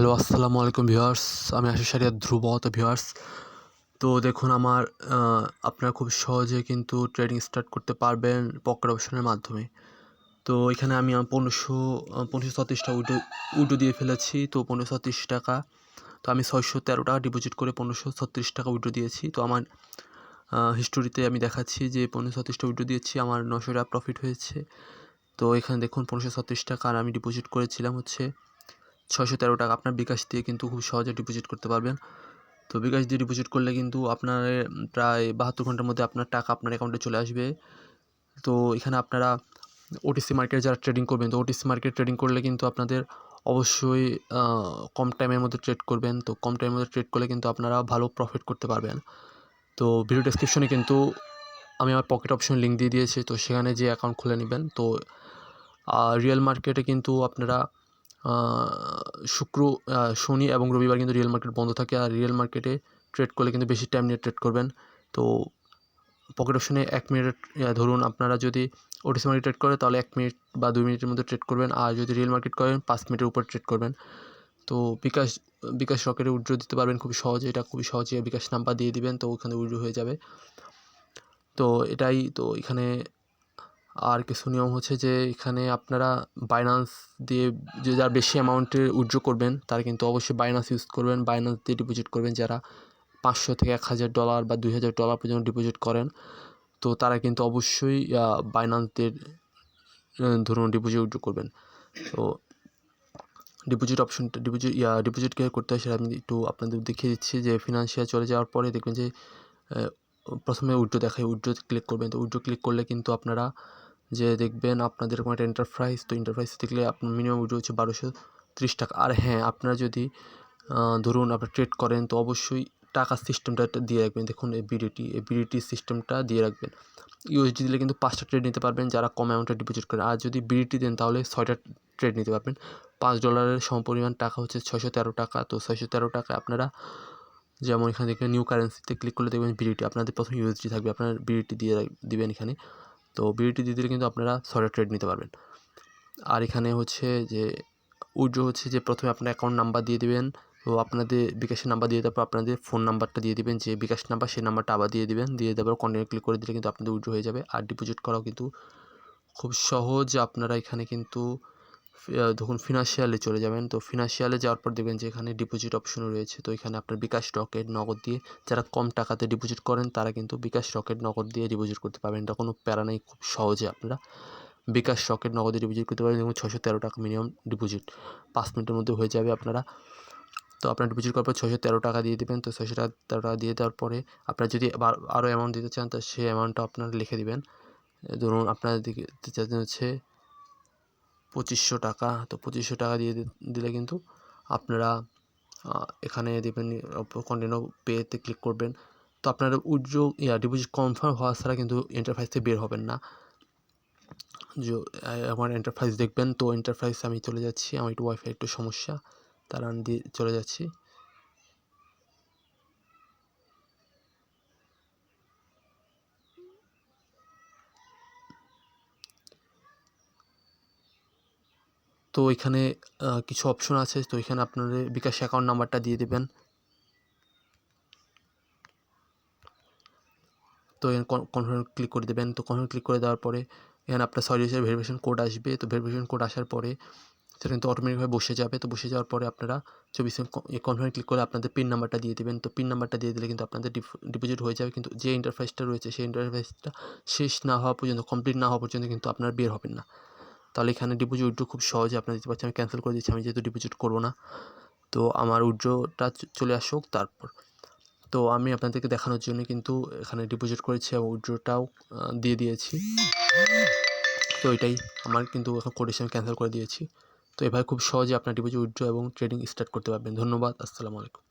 Hello, আসসালামু আলাইকুম viewers. আমি আশিস সারিয়া ধ্রুব তো ভিউয়ার্স। তো দেখুন, আমার আপনারা খুব সহজে কিন্তু ট্রেডিং স্টার্ট করতে পারবেন পকেট অপশনের মাধ্যমে। তো এখানে আমি পনেরোশো পনেরোশো ছত্রিশটা উইডো উইডো দিয়ে ফেলেছি। তো পনেরোশো ছত্রিশ টাকা, তো আমি ছয়শো তেরো টাকা ডিপোজিট করে পনেরোশো ছত্রিশ টাকা উইডো দিয়েছি। তো আমার হিস্টোরিতে আমি দেখাচ্ছি যে পনেরোশো ছত্রিশটা উইডো দিয়েছি, আমার নশো টাকা প্রফিট হয়েছে। তো এখানে দেখুন, পনেরোশো ছত্রিশ টাকা আর আমি ডিপোজিট করেছিলাম হচ্ছে ছয়শো তেরো টাকা আপনার বিকাশ দিয়ে কিন্তু খুব সহজে ডিপোজিট করতে পারবেন। তো বিকাশ দিয়ে ডিপোজিট করলে কিন্তু আপনার প্রায় বাহাত্তর ঘণ্টার মধ্যে আপনার টাকা আপনার অ্যাকাউন্টে চলে আসবে। তো এখানে আপনারা ওটিসি মার্কেটে যারা ট্রেডিং করবেন, তো ওটিসি মার্কেট ট্রেডিং করলে কিন্তু আপনাদের অবশ্যই কম টাইমের মধ্যে ট্রেড করবেন। তো কম টাইমের মধ্যে ট্রেড করলে কিন্তু আপনারা ভালো প্রফিট করতে পারবেন। তো ভিডিও ডেসক্রিপশনে কিন্তু আমি আমার পকেট অপশন লিঙ্ক দিয়ে দিয়েছি, তো সেখানে যে অ্যাকাউন্ট খুলে নেবেন। তো রিয়েল মার্কেটে কিন্তু আপনারা শুক্র শনি এবং রবিবার কিন্তু রিয়েল মার্কেট বন্ধ থাকে আর রিয়েল মার্কেটে ট্রেড করলে কিন্তু বেশি টাইম নিয়ে ট্রেড করবেন। তো পকেট অপশনে এক মিনিট ধরুন আপনারা যদি ওটিসি মার্কেট ট্রেড করে তাহলে এক মিনিট বা দুই মিনিটের মধ্যে ট্রেড করবেন আর যদি রিয়েল মার্কেট করেন পাঁচ মিনিটের উপর ট্রেড করবেন। তো বিকাশ বিকাশ রকেটে উইড্রো দিতে পারবেন খুব সহজে, এটা খুবই সহজে বিকাশ নাম্বার দিয়ে দিবেন তো ওখানে উইড্রো হয়ে যাবে। তো এটাই তো এখানে আর কিছু নিয়ম হচ্ছে যে এখানে আপনারা বাইনান্স দিয়ে যে যার বেশি অ্যামাউন্টের উইথড্র করবেন, তারা কিন্তু অবশ্যই বাইনান্স ইউজ করবেন। বাইনান্স দিয়ে ডিপোজিট করবেন যারা পাঁচশো থেকে এক হাজার ডলার বা দুই হাজার ডলার পর্যন্ত ডিপোজিট করেন। তো তারা কিন্তু অবশ্যই বাইনান্সদের ধরুন ডিপোজিট উইথড্র করবেন। তো ডিপোজিট অপশনটা ডিপোজিট ইয়া ডিপোজিট কীভাবে করতে হয় সেটা আমি একটু আপনাদের দেখিয়ে দিচ্ছি যে ফিনান্সিয়াল চলে যাওয়ার পরে দেখবেন যে প্রথমে উইড্রো দেখায় উইড্রোতে ক্লিক করবেন। তো উইড্রো ক্লিক করলে কিন্তু আপনারা যে দেখবেন আপনাদের কোনো একটা এন্টারপ্রাইজ তো এন্টারপ্রাইজ দেখলে আপনার মিনিমাম উইড্রো হচ্ছে বারোশো ত্রিশ টাকা। আর হ্যাঁ আপনারা যদি ধরুন আপনারা ট্রেড করেন, তো অবশ্যই টাকা সিস্টেমটা দিয়ে রাখবেন। দেখুন এই বিডিটি এই বিডিটি সিস্টেমটা দিয়ে রাখবেন। ইউএসডি দিলে কিন্তু পাঁচটা ট্রেড নিতে পারবেন যারা কম অ্যামাউন্টে ডিপোজিট করেন আর যদি বিডিটি দেন, তাহলে ছয়টা ট্রেড নিতে পারবেন। পাঁচ ডলারের সমপরিমাণ টাকা হচ্ছে ছয়শো তেরো টাকা। তো ছয়শো তেরো টাকা আপনারা যেমন এখানে দেখবেন নিউ কারেন্সিতে ক্লিক করলে দেখবেন বিডিটি আপনাদের প্রথমে ইউএসডি থাকবে, আপনার বিডিটি দিয়ে দিবেন এখানে। তো বিডিটি দিয়ে দিলে কিন্তু আপনারা ছয়টা ট্রেড নিতে পারবেন। আর এখানে হচ্ছে যে উইড্রো হচ্ছে যে প্রথমে আপনার অ্যাকাউন্ট নাম্বার দিয়ে দিবেন, তো আপনাদের বিকাশের নাম্বার দিয়ে তারপর আপনাদের ফোন নাম্বারটা দিয়ে দিবেন, যে বিকাশ নাম্বার সেই নাম্বারটা আবার দিয়ে দিবেন, দিয়ে দেওয়ার কন্টিনিউ ক্লিক করে দিলে কিন্তু আপনাদের উইড্রো হয়ে যাবে। আর ডিপোজিট করাও কিন্তু খুব সহজ, আপনারা এখানে কিন্তু দেখুন ফিনান্সিয়ালে চলে যাবেন, তো ফিনান্সিয়ালে যাওয়ার পর দেখবেন যে এখানে ডিপোজিট অপশন রয়েছে, তো এখানে আপনার বিকাশ রকেট নগদ দিয়ে যারা কম টাকাতে ডিপোজিট করেন, তারা কিন্তু বিকাশ রকেট নগদ দিয়ে ডিপোজিট করতে পারবেন। এটা কোনো প্যারা নেই, খুব সহজে আপনারা বিকাশ রকেট নগদে ডিপোজিট করতে পারবেন এবং ছশো তেরো টাকা মিনিমাম ডিপোজিট পাঁচ মিনিটের মধ্যে হয়ে যাবে আপনারা, তো আপনার ডিপোজিট করার পর ছশো তেরো টাকা দিয়ে দেবেন, তো ছশো তেরো টাকা দিয়ে দেওয়ার পরে আপনার যদি আবার আরও অ্যামাউন্ট দিতে চান, তো সেই অ্যামাউন্টটা আপনারা লিখে দেবেন। ধরুন আপনার দিকে হচ্ছে পঁচিশশো টাকা। তো পঁচিশশো টাকা দিয়ে দিলে কিন্তু আপনারা এখানে দেবেন কন্টিনিউ পেতে ক্লিক করবেন। তো আপনার উজ্জ্বল, ইয়া ডিপোজিট কনফার্ম হওয়া ছাড়া কিন্তু এন্টারপ্রাইজ থেকে বের হবেন না। যে আমার এন্টারপ্রাইজ দেখবেন, তো এন্টারপ্রাইজ আমি চলে যাচ্ছি। আমার একটু ওয়াইফাই একটু সমস্যা, তার দিয়ে চলে যাচ্ছি। তো এখানে কিছু অপশন আছে। তো এখানে আপনাদের বিকাশ অ্যাকাউন্ট নাম্বারটা দিয়ে দেবেন। তো এখানে কনফার্ম ক্লিক করে দেবেন। তো কনফার্ম ক্লিক করে দেওয়ার পরে, এখানে আপনার সরি হিসেবে ভেরিফিকেশন কোড আসবে। তো ভেরিফিকেশন কোড আসার পরে, সেটা কিন্তু অটোমেটিকভাবে বসে যাবে। তো বসে যাওয়ার পরে আপনারা চব্বিশ কনফার্ম ক্লিক করে আপনাদের পিন নাম্বারটা দিয়ে দেবেন। তো পিন নাম্বারটা দিয়ে দিলে কিন্তু আপনাদের ডিপোজিট হয়ে যাবে। কিন্তু যে ইন্টারফেসটা রয়েছে, সেই ইন্টারফেসটা শেষ না হওয়া পর্যন্ত কমপ্লিট না হওয়া পর্যন্ত কিন্তু আপনারা বের হবেন না। তাহলে এখানে ডিপোজিট উইড্রো খুব সহজে আপনার দিতে পারছি আমি ক্যান্সেল করে দিচ্ছি, আমি যেহেতু ডিপোজিট করব না। তো আমার উইড্রোটা চলে আসুক তারপর। তো আমি আপনাদেরকে দেখানোর জন্য কিন্তু এখানে ডিপোজিট করেছি এবং উইড্রোটাও দিয়ে দিয়েছি। তো এটাই আমার কিন্তু এখন কোটেশন ক্যান্সেল করে দিয়েছি। তো এভাবে খুব সহজে আপনার ডিপোজিট উইড্রো এবং ট্রেডিং স্টার্ট করতে পারবেন। ধন্যবাদ, আসসালামু আলাইকুম।